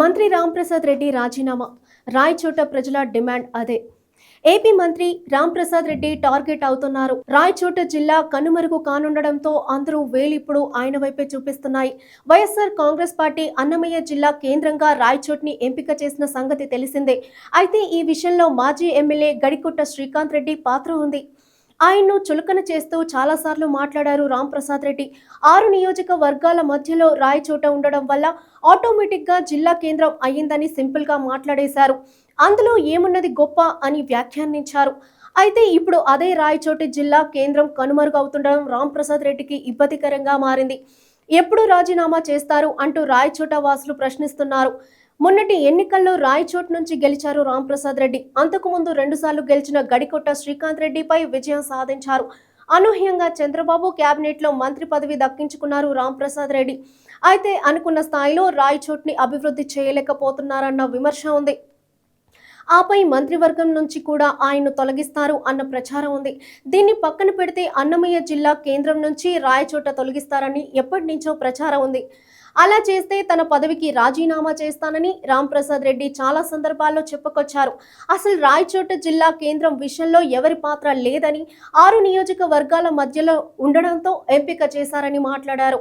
మంత్రి రాంప్రసాద్ రెడ్డి రాజీనామా. రాయచోట ప్రజల డిమాండ్ అదే. ఏపీ మంత్రి రాంప్రసాద్ రెడ్డి టార్గెట్ అవుతున్నారు. రాయచోట జిల్లా కనుమరుగు కానుండడంతో అందరూ వేలిప్పుడు ఆయన వైపే చూపిస్తున్నాయి. వైఎస్ఆర్ కాంగ్రెస్ పార్టీ అన్నమయ్య జిల్లా కేంద్రంగా రాయచోట్ని ఎంపిక చేసిన సంగతి తెలిసిందే. అయితే ఈ విషయంలో మాజీ ఎమ్మెల్యే గడికొట్ట శ్రీకాంత్ రెడ్డి పాత్ర ఉంది. ఆయన్ను చులకన చేస్తూ చాలాసార్లు మాట్లాడారు రాంప్రసాద్ రెడ్డి. ఆరు నియోజకవర్గాల మధ్యలో రాయచోట ఉండడం వల్ల ఆటోమేటిక్గా జిల్లా కేంద్రం అయ్యిందని సింపుల్గా మాట్లాడేశారు. అందులో ఏమున్నది గొప్ప అని వ్యాఖ్యానించారు. అయితే ఇప్పుడు అదే రాయచోటి జిల్లా కేంద్రం కనుమరుగవుతుండడం రాంప్రసాద్ రెడ్డికి ఇబ్బందికరంగా మారింది. ఎప్పుడు రాజీనామా చేస్తారు అంటూ రాయచోట వాసులు ప్రశ్నిస్తున్నారు. మొన్నటి ఎన్నికల్లో రాయచోట్ నుంచి గెలిచారు రాంప్రసాద్ రెడ్డి. అంతకుముందు రెండుసార్లు గెలిచిన గడికొట్ట శ్రీకాంత్ రెడ్డిపై విజయం సాధించారు. అనూహ్యంగా చంద్రబాబు కేబినెట్లో మంత్రి పదవి దక్కించుకున్నారు రాంప్రసాద్ రెడ్డి. అయితే అనుకున్న స్థాయిలో రాయచోట్ని అభివృద్ధి చేయలేకపోతున్నారన్న విమర్శ ఉంది. ఆపై మంత్రివర్గం నుంచి కూడా ఆయన్ను తొలగిస్తారు అన్న ప్రచారం ఉంది. దీన్ని పక్కన పెడితే అన్నమయ్య జిల్లా కేంద్రం నుంచి రాయచోట తొలగిస్తారని ఎప్పటి నుంచో ప్రచారం ఉంది. అలా చేస్తే తన పదవికి రాజీనామా చేస్తానని రాంప్రసాద్ రెడ్డి చాలా సందర్భాల్లో చెప్పుకొచ్చారు. అసలు రాయచోట జిల్లా కేంద్రం విషయంలో ఎవరి పాత్ర లేదని ఆరు నియోజకవర్గాల మధ్యలో ఉండడంతో ఎంపిక చేశారని మాట్లాడారు.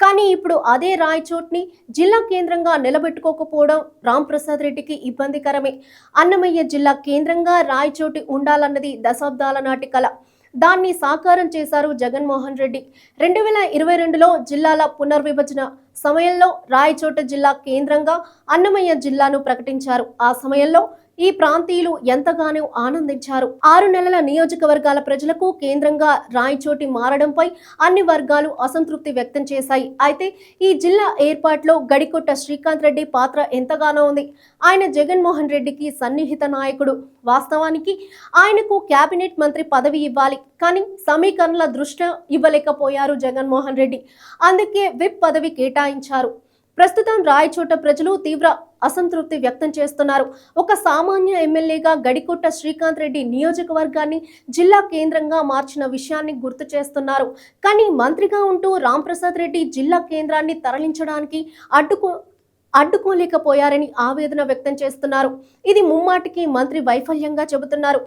కానీ ఇప్పుడు అదే రాయచోట్ని జిల్లా కేంద్రంగా నిలబెట్టుకోకపోవడం రాంప్రసాద్ రెడ్డికి ఇబ్బందికరమే. అన్నమయ్య జిల్లా కేంద్రంగా రాయచోటి ఉండాలన్నది దశాబ్దాల నాటి కల. దాన్ని సాకారం చేశారు జగన్మోహన్ రెడ్డి. రెండు వేల ఇరవై రెండులో జిల్లాల పునర్విభజన సమయంలో రాయచోట జిల్లా కేంద్రంగా అన్నమయ్య జిల్లాను ప్రకటించారు. ఆ సమయంలో ఈ ప్రాంతీయులు ఎంతగానో ఆనందించారు. ఆరు నెలల నియోజకవర్గాల ప్రజలకు కేంద్రంగా రాయచోటి మారడంపై అన్ని వర్గాలు అసంతృప్తి వ్యక్తం చేశాయి. అయితే ఈ జిల్లా ఏర్పాటులో గడికొట్ట శ్రీకాంత్ రెడ్డి పాత్ర ఎంతగానో ఉంది. ఆయన జగన్మోహన్ రెడ్డికి సన్నిహిత నాయకుడు. వాస్తవానికి ఆయనకు కేబినెట్ మంత్రి పదవి ఇవ్వాలి. కానీ సమీకరణల దృష్ట్యా ఇవ్వలేకపోయారు జగన్మోహన్ రెడ్డి. అందుకే విప్ పదవి కేటాయించారు. ప్రస్తుతం రాయచోట ప్రజలు తీవ్ర అసంతృప్తి వ్యక్తం చేస్తున్నారు. ఒక సామాన్య ఎమ్మెల్యేగా గడికొట్ట శ్రీకాంత్ రెడ్డి నియోజకవర్గాన్ని జిల్లా కేంద్రంగా మార్చిన విషయాన్ని గుర్తు చేస్తున్నారు. కానీ మంత్రిగా ఉంటూ రాంప్రసాద్ రెడ్డి జిల్లా కేంద్రాన్ని తరలించడానికి అడ్డుకో అడ్డుకోలేకపోయారని ఆవేదన వ్యక్తం చేస్తున్నారు. ఇది ముమ్మాటికి మంత్రి వైఫల్యంగా చెబుతున్నారు.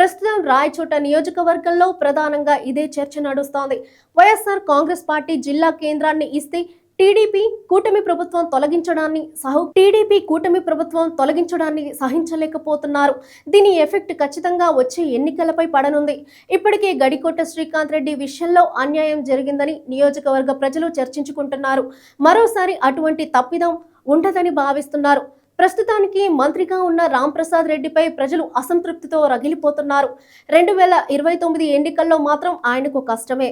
ప్రస్తుతం రాయచోట నియోజకవర్గంలో ప్రధానంగా ఇదే చర్చ నడుస్తోంది. వైఎస్ఆర్ కాంగ్రెస్ పార్టీ జిల్లా కేంద్రాన్ని ఇస్తే టీడీపీ కూటమి ప్రభుత్వం తొలగించడాన్ని సహు టీడీపీ కూటమి ప్రభుత్వం తొలగించడాన్ని సహించలేకపోతున్నారు. దీని ఎఫెక్ట్ ఖచ్చితంగా వచ్చే ఎన్నికలపై పడనుంది. ఇప్పటికే గడికోట శ్రీకాంత్ రెడ్డి విషయంలో అన్యాయం జరిగిందని నియోజకవర్గ ప్రజలు చర్చించుకుంటున్నారు. మరోసారి అటువంటి తప్పిదం ఉండదని భావిస్తున్నారు. ప్రస్తుతానికి మంత్రిగా ఉన్న రాంప్రసాద్ రెడ్డిపై ప్రజలు అసంతృప్తితో రగిలిపోతున్నారు. రెండు వేల ఇరవై తొమ్మిది ఎన్నికల్లో మాత్రం ఆయనకు కష్టమే.